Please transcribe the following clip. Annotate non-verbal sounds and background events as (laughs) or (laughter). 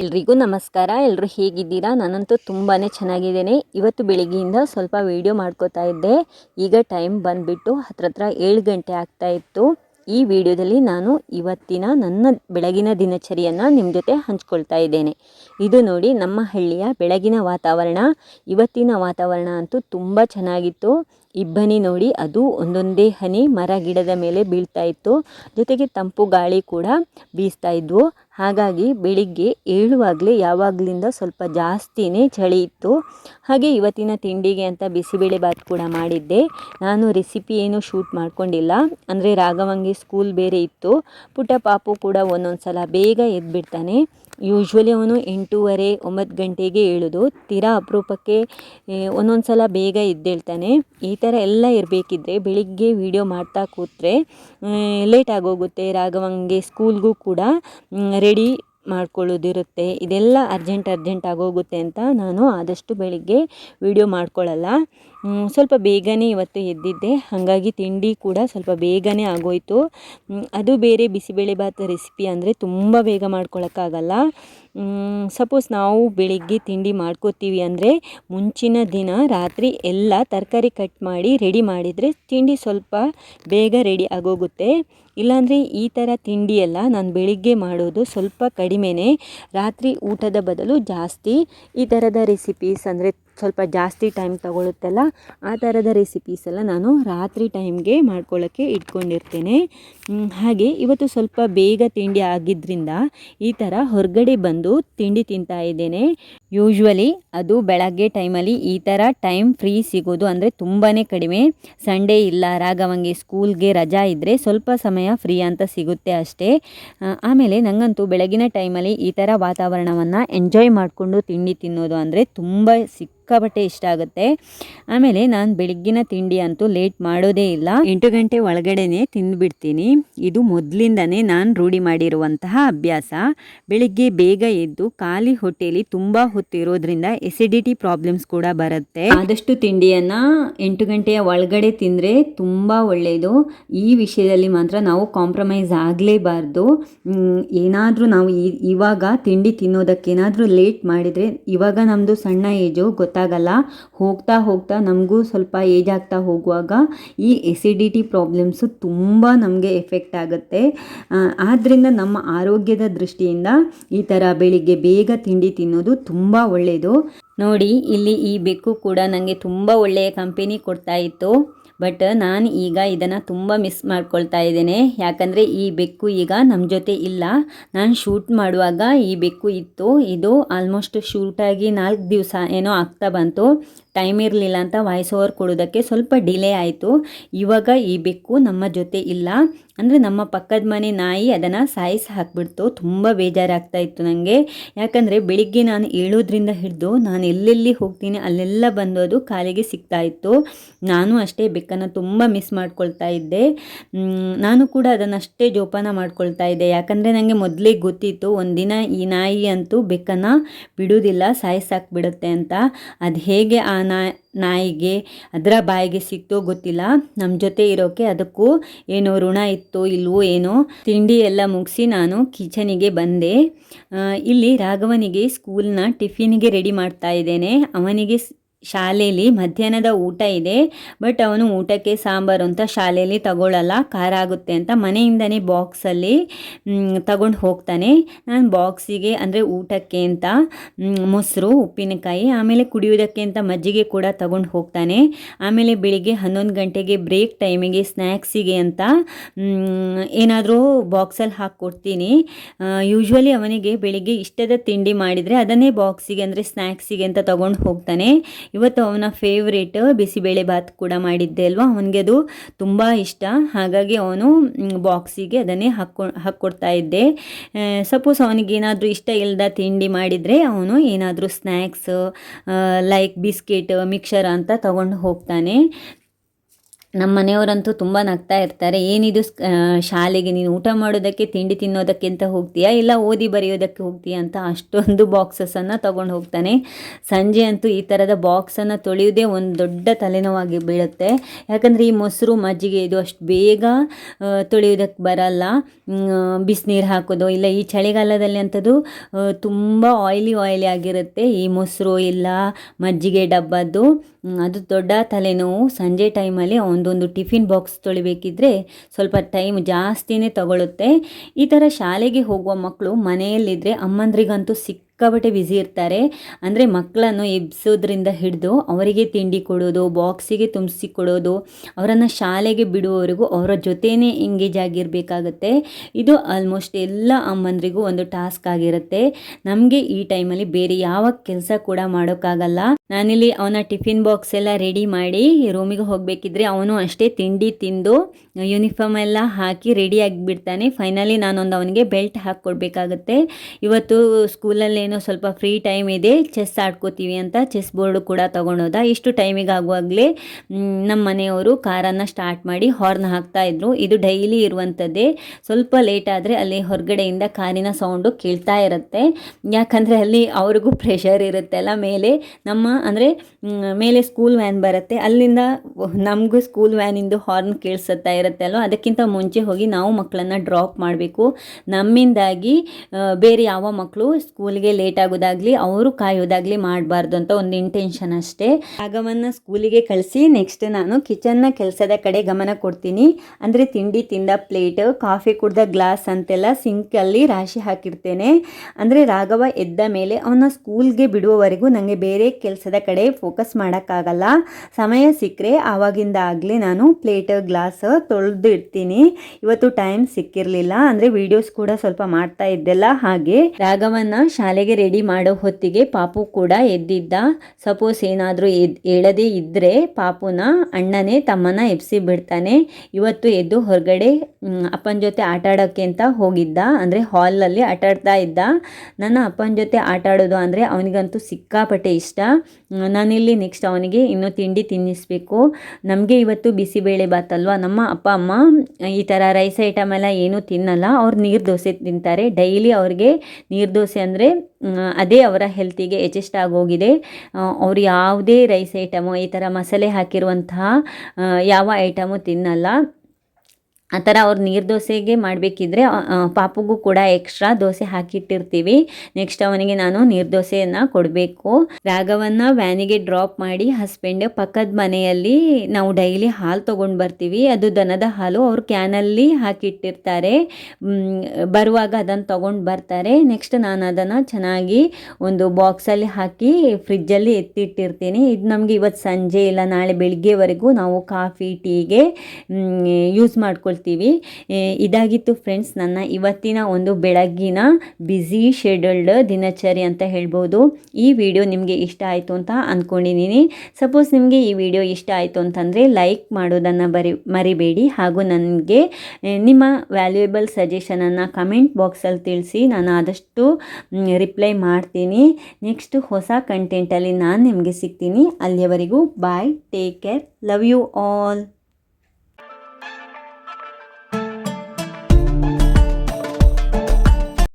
ಎಲ್ರಿಗೂ ನಮಸ್ಕಾರ. ಎಲ್ಲರೂ ಹೇಗಿದ್ದೀರಾ? ನಾನಂತೂ ತುಂಬಾ ಚೆನ್ನಾಗಿದ್ದೇನೆ. ಇವತ್ತು ಬೆಳಿಗ್ಗೆಯಿಂದ ಸ್ವಲ್ಪ ವೀಡಿಯೋ ಮಾಡ್ಕೋತಾ ಇದ್ದೆ. ಈಗ ಟೈಮ್ ಬಂದುಬಿಟ್ಟು ಹತ್ರ ಹತ್ರ ಏಳು ಗಂಟೆ ಆಗ್ತಾ ಇತ್ತು. ಈ ವಿಡಿಯೋದಲ್ಲಿ ನಾನು ಇವತ್ತಿನ ನನ್ನ ಬೆಳಗಿನ ದಿನಚರಿಯನ್ನು ನಿಮ್ಮ ಜೊತೆ ಹಂಚ್ಕೊಳ್ತಾ ಇದ್ದೇನೆ. ಇದು ನೋಡಿ ನಮ್ಮ ಹಳ್ಳಿಯ ಬೆಳಗಿನ ವಾತಾವರಣ. ಇವತ್ತಿನ ವಾತಾವರಣ ಅಂತೂ ತುಂಬ ಚೆನ್ನಾಗಿತ್ತು. ಇಬ್ಬನಿ ನೋಡಿ ಅದು ಒಂದೊಂದೇ ಹನಿ ಮರ ಗಿಡದ ಮೇಲೆ ಬೀಳ್ತಾ ಇತ್ತು. ಜೊತೆಗೆ ತಂಪು ಗಾಳಿ ಕೂಡ ಬೀಸ್ತಾ ಇದ್ವು. ಹಾಗಾಗಿ ಬೆಳಿಗ್ಗೆ ಏಳುವಾಗಲೇ ಯಾವಾಗಲಿಂದ ಸ್ವಲ್ಪ ಜಾಸ್ತಿನೇ ಚಳಿ ಇತ್ತು. ಹಾಗೆ ಇವತ್ತಿನ ತಿಂಡಿಗೆ ಅಂತ ಬಿಸಿಬೇಳೆ ಬಾತ್ ಕೂಡ ಮಾಡಿದ್ದೆ. ನಾನು ರೆಸಿಪಿ ಏನು ಶೂಟ್ ಮಾಡ್ಕೊಂಡಿಲ್ಲ. ಅಂದರೆ ರಾಘವಂಗೆ ಸ್ಕೂಲ್ ಬೇರೆ ಇತ್ತು. ಪುಟ್ಟ ಪಾಪು ಕೂಡ ಒಂದೊಂದು ಸಲ ಬೇಗ ಎದ್ಬಿಡ್ತಾನೆ. ಯೂಶ್ವಲಿ ಅವನು ಎಂಟೂವರೆ, ಒಂಬತ್ತು ಗಂಟೆಗೆ ಏಳೋದು ತೀರಾ ಅಪರೂಪಕ್ಕೆ ಒಂದೊಂದು ಸಲ ಬೇಗ ಎದ್ದೇಳ್ತಾನೆ. ಈ ಥರ ಎಲ್ಲ ಇರಬೇಕಿದ್ರೆ ಬೆಳಿಗ್ಗೆ ವೀಡಿಯೋ ಮಾಡ್ತಾ ಕೂತ್ರೆ ಲೇಟ್ ಆಗೋಗುತ್ತೆ. ರಾಘವಂಗೆ ಸ್ಕೂಲ್ಗೂ ಕೂಡ ರೆಡಿ ಮಾಡ್ಕೊಳ್ಳೋದಿರುತ್ತೆ. ಇದೆಲ್ಲ ಅರ್ಜೆಂಟ್ ಅರ್ಜೆಂಟ್ ಆಗೋಗುತ್ತೆ ಅಂತ ನಾನು ಆದಷ್ಟು ಬೆಳಿಗ್ಗೆ ವೀಡಿಯೋ ಮಾಡ್ಕೊಳ್ಳಲ್ಲ. ಸ್ವಲ್ಪ ಬೇಗನೆ ಇವತ್ತು ಎದ್ದಿದ್ದೆ. ಹಾಗಾಗಿ ತಿಂಡಿ ಕೂಡ ಸ್ವಲ್ಪ ಬೇಗನೆ ಆಗೋಯಿತು. ಅದು ಬೇರೆ ಬಿಸಿಬೇಳೆಭಾತ್ ರೆಸಿಪಿ ಅಂದರೆ ತುಂಬ ಬೇಗ ಮಾಡ್ಕೊಳಕ್ಕಾಗಲ್ಲ. ಸಪೋಸ್ ನಾವು ಬೆಳಿಗ್ಗೆ ತಿಂಡಿ ಮಾಡ್ಕೋತೀವಿ ಅಂದರೆ ಮುಂಚಿನ ದಿನ ರಾತ್ರಿ ಎಲ್ಲ ತರಕಾರಿ ಕಟ್ ಮಾಡಿ ರೆಡಿ ಮಾಡಿದರೆ ತಿಂಡಿ ಸ್ವಲ್ಪ ಬೇಗ ರೆಡಿ ಆಗೋಗುತ್ತೆ. ಇಲ್ಲಾಂದರೆ ಈ ಥರ ತಿಂಡಿಯೆಲ್ಲ ನಾನು ಬೆಳಿಗ್ಗೆ ಮಾಡೋದು ಸ್ವಲ್ಪ ಕಡಿಮೆನೇ. ರಾತ್ರಿ ಊಟದ ಬದಲು ಜಾಸ್ತಿ ಈ ಥರದ ರೆಸಿಪೀಸ್ ಅಂದರೆ ಸ್ವಲ್ಪ ಜಾಸ್ತಿ ಟೈಮ್ ತಗೊಳ್ಳುತ್ತಲ್ಲ ಆ ಥರದ ರೆಸಿಪೀಸ್ ಎಲ್ಲ ನಾನು ರಾತ್ರಿ ಟೈಮ್ಗೆ ಮಾಡ್ಕೊಳ್ಳೋಕ್ಕೆ ಇಟ್ಕೊಂಡಿರ್ತೇನೆ. ಹಾಗೆ ಇವತ್ತು ಸ್ವಲ್ಪ ಬೇಗ ತಿಂಡಿ ಆಗಿದ್ದರಿಂದ ಈ ಥರ ಹೊರಗಡೆ ಬಂದು ತಿಂಡಿ ತಿಂತಾ ಇದ್ದೇನೆ. ಯೂಶ್ವಲಿ ಅದು ಬೆಳಗ್ಗೆ ಟೈಮಲ್ಲಿ ಈ ಥರ ಟೈಮ್ ಫ್ರೀ ಸಿಗೋದು ಅಂದರೆ ತುಂಬಾ ಕಡಿಮೆ. ಸಂಡೇ ಇಲ್ಲ, ರಾಘವಂಗೆ ಸ್ಕೂಲ್ಗೆ ರಜಾ ಇದ್ದರೆ ಸ್ವಲ್ಪ ಸಮಯ ಫ್ರೀ ಅಂತ ಸಿಗುತ್ತೆ ಅಷ್ಟೇ. ಆಮೇಲೆ ನನಗಂತೂ ಬೆಳಗಿನ ಟೈಮಲ್ಲಿ ಈ ಥರ ವಾತಾವರಣವನ್ನು ಎಂಜಾಯ್ ಮಾಡಿಕೊಂಡು ತಿಂಡಿ ತಿನ್ನೋದು ಅಂದರೆ ತುಂಬ ಸಿಕ್ ಸಿಕ್ಕಾಪಟ್ಟೆ ಇಷ್ಟ ಆಗುತ್ತೆ. ಆಮೇಲೆ ನಾನು ಬೆಳಗ್ಗಿನ ತಿಂಡಿ ಅಂತೂ ಲೇಟ್ ಮಾಡೋದೇ ಇಲ್ಲ. ಎಂಟು ಗಂಟೆ ಒಳಗಡೆನೆ ತಿಂದುಬಿಡ್ತೀನಿ. ಇದು ಮೊದಲಿಂದನೇ ನಾನು ರೂಢಿ ಮಾಡಿರುವಂತಹ ಅಭ್ಯಾಸ. ಬೆಳಿಗ್ಗೆ ಬೇಗ ಎದ್ದು ಖಾಲಿ ಹೊಟ್ಟೆಯಲ್ಲಿ ತುಂಬ ಹೊತ್ತಿರೋದ್ರಿಂದ ಎಸಿಡಿಟಿ ಪ್ರಾಬ್ಲಮ್ಸ್ ಕೂಡ ಬರುತ್ತೆ. ಆದಷ್ಟು ತಿಂಡಿಯನ್ನು ಎಂಟು ಗಂಟೆಯ ಒಳಗಡೆ ತಿಂದರೆ ತುಂಬ ಒಳ್ಳೆಯದು ಈ ವಿಷಯದಲ್ಲಿ ಮಾತ್ರ ನಾವು ಕಾಂಪ್ರಮೈಸ್ ಆಗಲೇಬಾರ್ದು. ಏನಾದರೂ ನಾವು ಇವಾಗ ತಿಂಡಿ ತಿನ್ನೋದಕ್ಕೇನಾದರೂ ಲೇಟ್ ಮಾಡಿದರೆ ಇವಾಗ ನಮ್ಮದು ಸಣ್ಣ ಏಜು ಗೊತ್ತ? ಗೊತ್ತಾಗಲ್ಲ. ಹೋಗ್ತಾ ಹೋಗ್ತಾ ನಮಗೂ ಸ್ವಲ್ಪ ಏಜ್ ಆಗ್ತಾ ಹೋಗುವಾಗ ಈ ಎಸಿಡಿಟಿ ಪ್ರಾಬ್ಲಮ್ಸು ತುಂಬ ನಮಗೆ ಎಫೆಕ್ಟ್ ಆಗುತ್ತೆ. ಆದ್ದರಿಂದ ನಮ್ಮ ಆರೋಗ್ಯದ ದೃಷ್ಟಿಯಿಂದ ಈ ಥರ ಬೆಳಿಗ್ಗೆ ಬೇಗ ತಿಂಡಿ ತಿನ್ನೋದು ತುಂಬ ಒಳ್ಳೆಯದು ನೋಡಿ, ಇಲ್ಲಿ ಈ ಬೆಕ್ಕು ಕೂಡ ನನಗೆ ತುಂಬ ಒಳ್ಳೆಯ ಕಂಪೆನಿ ಕೊಡ್ತಾ ಇತ್ತು. ಬಟ್ ನಾನು ಈಗ ಇದನ್ನು ತುಂಬ ಮಿಸ್ ಮಾಡ್ಕೊಳ್ತಾ ಇದ್ದೇನೆ. ಯಾಕಂದರೆ ಈ ಬೆಕ್ಕು ಈಗ ನಮ್ಮ ಜೊತೆ ಇಲ್ಲ. ನಾನು ಶೂಟ್ ಮಾಡುವಾಗ ಈ ಬೆಕ್ಕು ಇತ್ತು. ಇದು ಆಲ್ಮೋಸ್ಟ್ ಶೂಟಾಗಿ ನಾಲ್ಕು ದಿವಸ ಏನೋ ಆಗ್ತಾ ಬಂತು. ಟೈಮ್ ಇರಲಿಲ್ಲ ಅಂತ ವಾಯ್ಸ್ ಓವರ್ ಕೊಡೋದಕ್ಕೆ ಸ್ವಲ್ಪ ಡಿಲೇ ಆಯಿತು. ಇವಾಗ ಈ ಬೆಕ್ಕು ನಮ್ಮ ಜೊತೆ ಇಲ್ಲ. ಅಂದರೆ ನಮ್ಮ ಪಕ್ಕದ ಮನೆ ನಾಯಿ ಅದನ್ನು ಸಾಯಿಸಿ ಹಾಕ್ಬಿಡ್ತು. ತುಂಬ ಬೇಜಾರಾಗ್ತಾ ಇತ್ತು ನನಗೆ ಯಾಕಂದರೆ ಬೆಳಿಗ್ಗೆ ನಾನು ಏಳೋದ್ರಿಂದ ಹಿಡಿದು ನಾನು ಎಲ್ಲೆಲ್ಲಿ ಹೋಗ್ತೀನಿ ಅಲ್ಲೆಲ್ಲ ಬಂದು ಅದು ಕಾಲಿಗೆ ಸಿಗ್ತಾ ಇತ್ತು. ನಾನು ಅಷ್ಟೇ ಬೆಕ್ಕನ್ನು ತುಂಬ ಮಿಸ್ ಮಾಡ್ಕೊಳ್ತಾ ಇದ್ದೆ. ನಾನು ಕೂಡ ಅದನ್ನಷ್ಟೇ ಜೋಪಾನ ಮಾಡ್ಕೊಳ್ತಾ ಇದ್ದೆ. ಯಾಕಂದರೆ ನನಗೆ ಮೊದಲೇ ಗೊತ್ತಿತ್ತು ಒಂದಿನ ಈ ನಾಯಿ ಅಂತೂ ಬೆಕ್ಕನ್ನು ಬಿಡುವುದಿಲ್ಲ, ಸಾಯಿಸಾಕ್ಬಿಡುತ್ತೆ ಅಂತ. ಅದು ಹೇಗೆ ಆ ನಾಯಿಗೆ ಅದರ ಬಾಯಿಗೆ ಸಿಕ್ತೋ ಗೊತ್ತಿಲ್ಲ. ನಮ್ಮ ಜೊತೆ ಇರೋಕೆ ಅದಕ್ಕೂ ಏನೋ ಋಣ ಇತ್ತೋ ಇಲ್ವೋ ಏನೋ ತಿಂಡಿ ಎಲ್ಲ ಮುಗಿಸಿ ನಾನು ಕಿಚನಿಗೆ ಬಂದೆ. ಇಲ್ಲಿ ರಾಘವನಿಗೆ ಸ್ಕೂಲ್ನ ಟಿಫಿನ್ಗೆ ರೆಡಿ ಮಾಡ್ತಾ ಇದ್ದೇನೆ. ಅವನಿಗೆ ಶಾಲೆಯಲ್ಲಿ ಮಧ್ಯಾಹ್ನದ ಊಟ ಇದೆ, ಬಟ್ ಅವನು ಊಟಕ್ಕೆ ಸಾಂಬಾರು ಅಂತ ಶಾಲೆಯಲ್ಲಿ ತಗೊಳ್ಳಲ್ಲ ಖಾರ ಆಗುತ್ತೆ ಅಂತ ಮನೆಯಿಂದನೇ ಬಾಕ್ಸಲ್ಲಿ ತಗೊಂಡು ಹೋಗ್ತಾನೆ. ನಾನು ಬಾಕ್ಸಿಗೆ ಅಂದರೆ ಊಟಕ್ಕೆ ಅಂತ ಮೊಸರು, ಉಪ್ಪಿನಕಾಯಿ, ಆಮೇಲೆ ಕುಡಿಯೋದಕ್ಕೆ ಅಂತ ಮಜ್ಜಿಗೆ ಕೂಡ ತಗೊಂಡು ಹೋಗ್ತಾನೆ. ಆಮೇಲೆ ಬೆಳಿಗ್ಗೆ ಹನ್ನೊಂದು ಗಂಟೆಗೆ ಬ್ರೇಕ್ ಟೈಮಿಗೆ ಸ್ನ್ಯಾಕ್ಸಿಗೆ ಅಂತ ಏನಾದರೂ ಬಾಕ್ಸಲ್ಲಿ ಹಾಕ್ಕೊಡ್ತೀನಿ. ಯೂಶ್ವಲಿ ಅವನಿಗೆ ಬೆಳಿಗ್ಗೆ ಇಷ್ಟದ ತಿಂಡಿ ಮಾಡಿದರೆ ಅದನ್ನೇ ಬಾಕ್ಸಿಗೆ ಅಂದರೆ ಸ್ನ್ಯಾಕ್ಸಿಗೆ ಅಂತ ತಗೊಂಡು ಹೋಗ್ತಾನೆ. ಇವತ್ತು ಅವನ ಫೇವ್ರೇಟ್ ಬಿಸಿಬೇಳೆ ಬಾತ್ ಕೂಡ ಮಾಡಿದ್ದೆ ಅಲ್ವಾ? ಅವನಿಗೆ ಅದು ತುಂಬ ಇಷ್ಟ. ಹಾಗಾಗಿ ಅವನು ಬಾಕ್ಸಿಗೆ ಅದನ್ನೇ ಹಾಕ್ಕೊ ಹಾಕ್ಕೊಡ್ತಾ ಇದ್ದೆ. ಸಪೋಸ್ ಅವನಿಗೆ ಏನಾದರೂ ಇಷ್ಟ ಇಲ್ಲದ ತಿಂಡಿ ಮಾಡಿದರೆ ಅವನು ಏನಾದರೂ ಸ್ನ್ಯಾಕ್ಸ್ ಲೈಕ್ ಬಿಸ್ಕೆಟ್ ಮಿಕ್ಸರ್ ಅಂತ ತಗೊಂಡು ಹೋಗ್ತಾನೆ. ನಮ್ಮ ಮನೆಯವರಂತೂ ತುಂಬ ನಗ್ತಾ ಇರ್ತಾರೆ. ಏನಿದು ಶಾಲೆಗೆ ನೀನು ಊಟ ಮಾಡೋದಕ್ಕೆ, ತಿಂಡಿ ತಿನ್ನೋದಕ್ಕೆ ಅಂತ ಹೋಗ್ತೀಯಾ? ಇಲ್ಲ ಓದಿ ಬರೆಯೋದಕ್ಕೆ ಹೋಗ್ತೀಯಾ ಅಂತ ಅಷ್ಟೊಂದು ಬಾಕ್ಸಸನ್ನು ತೊಗೊಂಡು ಹೋಗ್ತಾನೆ. ಸಂಜೆ ಅಂತೂ ಈ ಥರದ ಬಾಕ್ಸನ್ನು ತೊಳೆಯೋದೇ ಒಂದು ದೊಡ್ಡ ತಲೆನೋವಾಗಿ ಬೀಳುತ್ತೆ. ಯಾಕಂದರೆ ಈ ಮೊಸರು ಮಜ್ಜಿಗೆ ಇದು ಅಷ್ಟು ಬೇಗ ತೊಳೆಯೋದಕ್ಕೆ ಬರಲ್ಲ. ಬಿಸಿನೀರು ಹಾಕೋದು, ಇಲ್ಲ ಈ ಚಳಿಗಾಲದಲ್ಲಿ ಅಂಥದ್ದು ತುಂಬ ಆಯ್ಲಿ ಆಯ್ಲಿ ಆಗಿರುತ್ತೆ ಈ ಮೊಸರು, ಇಲ್ಲ ಮಜ್ಜಿಗೆ ಡಬ್ಬದ್ದು. ಅದು ದೊಡ್ಡ ತಲೆನೋವು. ಸಂಜೆ ಟೈಮಲ್ಲಿ ಒಂದೊಂದು ಟಿಫಿನ್ ಬಾಕ್ಸ್ ತೊಳಿಬೇಕಿದ್ರೆ ಸ್ವಲ್ಪ ಟೈಮ್ ಜಾಸ್ತಿನೇ ತಗೊಳುತ್ತೆ. ಈ ಥರ ಶಾಲೆಗೆ ಹೋಗುವ ಮಕ್ಕಳು ಮನೆಯಲ್ಲಿದ್ದರೆ ಅಮ್ಮಂದ್ರಿಗಂತೂ ಸಿಕ್ಕಾಪಟ್ಟೆ ಬ್ಯುಸಿ ಇರ್ತಾರೆ. ಅಂದರೆ ಮಕ್ಕಳನ್ನು ಎಬ್ಸೋದ್ರಿಂದ ಹಿಡಿದು ಅವರಿಗೆ ತಿಂಡಿ ಕೊಡೋದು ಬಾಕ್ಸಿಗೆ ತುಂಬಿಸಿ ಕೊಡೋದು, ಅವರನ್ನು ಶಾಲೆಗೆ ಬಿಡುವವರೆಗೂ ಅವರ ಜೊತೆನೇ ಎಂಗೇಜ್ ಆಗಿರಬೇಕಾಗತ್ತೆ. ಇದು ಆಲ್ಮೋಸ್ಟ್ ಎಲ್ಲ ಅಮ್ಮಂದ್ರಿಗೂ ಒಂದು ಟಾಸ್ಕ್ ಆಗಿರುತ್ತೆ. ನಮಗೆ ಈ ಟೈಮಲ್ಲಿ ಬೇರೆ ಯಾವ ಕೆಲಸ ಕೂಡ ಮಾಡೋಕ್ಕಾಗಲ್ಲ. ನಾನಿಲ್ಲಿ ಅವನ ಟಿಫಿನ್ ಬಾಕ್ಸ್ ಎಲ್ಲ ರೆಡಿ ಮಾಡಿ ರೂಮಿಗೆ ಹೋಗಬೇಕಿದ್ರೆ ಅವನು ಅಷ್ಟೇ ತಿಂಡಿ ತಿಂದು ಯೂನಿಫಾರ್ಮ್ ಎಲ್ಲ ಹಾಕಿ ರೆಡಿ ಆಗಿಬಿಡ್ತಾನೆ. ಫೈನಲಿ ನಾನೊಂದು ಅವನಿಗೆ ಬೆಲ್ಟ್ ಹಾಕ್ಕೊಡ್ಬೇಕಾಗತ್ತೆ. ಇವತ್ತು ಸ್ಕೂಲಲ್ಲೇನೋ ಸ್ವಲ್ಪ ಫ್ರೀ ಟೈಮ್ ಇದೆ, ಚೆಸ್ ಆಡ್ಕೋತೀವಿ ಅಂತ ಚೆಸ್ ಬೋರ್ಡ್ ಕೂಡ ತೊಗೊಂಡೋದ. ಇಷ್ಟು ಟೈಮಿಗೆ ಆಗುವಾಗಲೇ ನಮ್ಮ ಮನೆಯವರು ಕಾರನ್ನು ಸ್ಟಾರ್ಟ್ ಮಾಡಿ ಹಾರ್ನ್ ಹಾಕ್ತಾ ಇದ್ರು. ಇದು ಡೈಲಿ ಇರುವಂಥದ್ದೇ ಸ್ವಲ್ಪ ಲೇಟ್ ಆದರೆ ಅಲ್ಲಿ ಹೊರಗಡೆಯಿಂದ ಕಾರಿನ ಸೌಂಡು ಕೇಳ್ತಾ ಇರುತ್ತೆ. ಯಾಕಂದರೆ ಅಲ್ಲಿ ಅವ್ರಿಗೂ (laughs) ಪ್ರೆಷರ್ ಇರುತ್ತೆ ಅಲ್ಲ ಮೇಲೆ. ನಮ್ಮ ಅಂದರೆ ಮೇಲೆ ಸ್ಕೂಲ್ ವ್ಯಾನ್ ಬರುತ್ತೆ. ಅಲ್ಲಿಂದ ನಮಗೂ ಸ್ಕೂಲ್ ವ್ಯಾನಿಂದು ಹಾರ್ನ್ ಕೇಳಿಸುತ್ತಾ ಇರುತ್ತೆ ಅಲ್ವ? ಅದಕ್ಕಿಂತ ಮುಂಚೆ ಹೋಗಿ ನಾವು ಮಕ್ಕಳನ್ನು ಡ್ರಾಪ್ ಮಾಡಬೇಕು. ನಮ್ಮಿಂದಾಗಿ ಬೇರೆ ಯಾವ ಮಕ್ಕಳು ಸ್ಕೂಲ್ಗೆ ಲೇಟ್ ಆಗೋದಾಗ್ಲಿ, ಅವರು ಕಾಯೋದಾಗ್ಲಿ ಮಾಡಬಾರ್ದು ಅಂತ ಒಂದು ಇಂಟೆನ್ಷನ್ ಅಷ್ಟೇ. ರಾಗವನ್ನ ಸ್ಕೂಲಿಗೆ ಕಳಿಸಿ ನೆಕ್ಸ್ಟ್ ನಾನು ಕಿಚನ್ನ ಕೆಲಸದ ಕಡೆ ಗಮನ ಕೊಡ್ತೀನಿ. ಅಂದರೆ ತಿಂಡಿ ತಿಂದ ಪ್ಲೇಟ್ ಕಾಫಿ ಕುಡ್ದ ಗ್ಲಾಸ್ ಅಂತೆಲ್ಲ ಸಿಂಕಲ್ಲಿ ರಾಶಿ ಹಾಕಿರ್ತೇನೆ. ಅಂದರೆ ರಾಘವ ಎದ್ದ ಮೇಲೆ ಅವನ ಸ್ಕೂಲ್ಗೆ ಬಿಡುವವರೆಗೂ ನನಗೆ ಬೇರೆ ಕೆಲಸದ ಕಡೆ ಫೋಕಸ್ ಮಾಡೋಕ್ಕಾಗಲ್ಲ. ಸಮಯ ಸಿಕ್ಕರೆ ಆವಾಗಿಂದ ಆಗಲಿ ನಾನು ಪ್ಲೇಟ್ ಗ್ಲಾಸ್ ತೊಳೆದು ಇಡ್ತೀನಿ ಇವತ್ತು ಟೈಮ್ ಸಿಕ್ಕಿರಲಿಲ್ಲ, ಅಂದರೆ ವಿಡಿಯೋಸ್ ಕೂಡ ಸ್ವಲ್ಪ ಮಾಡ್ತಾ ಇದ್ದೆಲ್ಲ ಹಾಗೆ. ರಾಘವನ್ನ ಶಾಲೆಗೆ ರೆಡಿ ಮಾಡೋ ಹೊತ್ತಿಗೆ ಪಾಪು ಕೂಡ ಎದ್ದಿದ್ದ. ಸಪೋಸ್ ಏನಾದರೂ ಎದ್, ಹೇಳದೇ ಇದ್ದರೆ ಪಾಪುನ, ಅಣ್ಣನೇ ತಮ್ಮನ ಎಬ್ಸಿ ಬಿಡ್ತಾನೆ. ಇವತ್ತು ಎದ್ದು ಹೊರಗಡೆ ಅಪ್ಪನ ಜೊತೆ ಆಟ ಆಡೋಕ್ಕೆ ಅಂತ ಹೋಗಿದ್ದ. ಅಂದರೆ ಹಾಲಲ್ಲಿ ಆಟ ಆಡ್ತಾ ಇದ್ದ. ನನ್ನ ಅಪ್ಪನ ಜೊತೆ ಆಟ ಆಡೋದು ಅಂದರೆ ಅವನಿಗಂತೂ ಸಿಕ್ಕಾಪಟ್ಟೆ ಇಷ್ಟ. ನಾನಿಲ್ಲಿ ನೆಕ್ಸ್ಟ್ ಅವನಿಗೆ ಇನ್ನೂ ತಿಂಡಿ ತಿನ್ನಿಸ್ಬೇಕು. ನಮಗೆ ಇವತ್ತು ಬಿಸಿಬೇಳೆ ಅಲ್ವಾ ನಮ್ಮ ಅಪ್ಪ, ಅಮ್ಮ, ಈ ಥರ ರೈಸ್ ಐಟಮ್ ಎಲ್ಲ ಏನೂ ತಿನ್ನಲ್ಲ. ಅವ್ರು ನೀರು ದೋಸೆ ತಿಂತಾರೆ. ಡೈಲಿ ಅವ್ರಿಗೆ ನೀರು ದೋಸೆ ಅಂದರೆ ಅದೇ ಅವರ ಹೆಲ್ತಿಗೆ ಎಜೆಸ್ಟ್ ಆಗೋಗಿದೆ. ಅವರು ಯಾವುದೇ ರೈಸ್ ಐಟಮು ಈ ಥರ ಮಸಾಲೆ ಹಾಕಿರುವಂತಹ ಯಾವ ಐಟಮು ತಿನ್ನಲ್ಲ. ಆ ಥರ ಅವ್ರು ನೀರು ದೋಸೆಗೆ ಮಾಡಬೇಕಿದ್ರೆ ಪಾಪುಗೂ ಕೂಡ ಎಕ್ಸ್ಟ್ರಾ ದೋಸೆ ಹಾಕಿಟ್ಟಿರ್ತೀವಿ. ನೆಕ್ಸ್ಟ್ ಅವನಿಗೆ ನಾನು ನೀರು ದೋಸೆಯನ್ನು ಕೊಡಬೇಕು. ರಾಗವನ್ನು ವ್ಯಾನಿಗೆ ಡ್ರಾಪ್ ಮಾಡಿ ಹಸ್ಬೆಂಡ್ ಪಕ್ಕದ ಮನೆಯಲ್ಲಿ ನಾವು ಡೈಲಿ ಹಾಲು ತೊಗೊಂಡು ಬರ್ತೀವಿ. ಅದು ದನದ ಹಾಲು ಅವರು ಕ್ಯಾನಲ್ಲಿ ಹಾಕಿಟ್ಟಿರ್ತಾರೆ. ಬರುವಾಗ ಅದನ್ನು ತೊಗೊಂಡು ಬರ್ತಾರೆ. ನೆಕ್ಸ್ಟ್ ನಾನು ಅದನ್ನು ಚೆನ್ನಾಗಿ ಒಂದು ಬಾಕ್ಸಲ್ಲಿ ಹಾಕಿ ಫ್ರಿಜ್ಜಲ್ಲಿ ಎತ್ತಿಟ್ಟಿರ್ತೀನಿ. ಇದು ನಮಗೆ ಇವತ್ತು ಸಂಜೆ ಇಲ್ಲ, ನಾಳೆ ಬೆಳಿಗ್ಗೆವರೆಗೂ ನಾವು ಕಾಫಿ ಟೀಗೆ ಯೂಸ್ ಮಾಡ್ಕೊಳ್ತೀವಿ. ಏ, ಇದಾಗಿತ್ತು ಫ್ರೆಂಡ್ಸ್ ನನ್ನ ಇವತ್ತಿನ ಒಂದು ಬೆಳಗ್ಗಿನ ಬ್ಯುಸಿ ಶೆಡ್ಯೂಲ್ಡ್ ದಿನಚರಿ ಅಂತ ಹೇಳ್ಬೋದು. ಈ ವಿಡಿಯೋ ನಿಮಗೆ ಇಷ್ಟ ಆಯಿತು ಅಂತ ಅಂದ್ಕೊಂಡಿದ್ದೀನಿ ಸಪೋಸ್ ನಿಮಗೆ ಈ ವಿಡಿಯೋ ಇಷ್ಟ ಆಯಿತು ಅಂತಂದರೆ ಲೈಕ್ ಮಾಡೋದನ್ನು ಬರಿ ಮರಿಬೇಡಿ ಹಾಗೂ ನನಗೆ ನಿಮ್ಮ ವ್ಯಾಲ್ಯೂಯಬಲ್ ಸಜೆಷನನ್ನು ಕಮೆಂಟ್ ಬಾಕ್ಸಲ್ಲಿ ತಿಳಿಸಿ ನಾನು ಆದಷ್ಟು ರಿಪ್ಲೈ ಮಾಡ್ತೀನಿ. ನೆಕ್ಸ್ಟ್ ಹೊಸ ಕಂಟೆಂಟಲ್ಲಿ ನಾನು ನಿಮಗೆ ಸಿಗ್ತೀನಿ. ಅಲ್ಲಿಯವರೆಗೂ bye take care love you all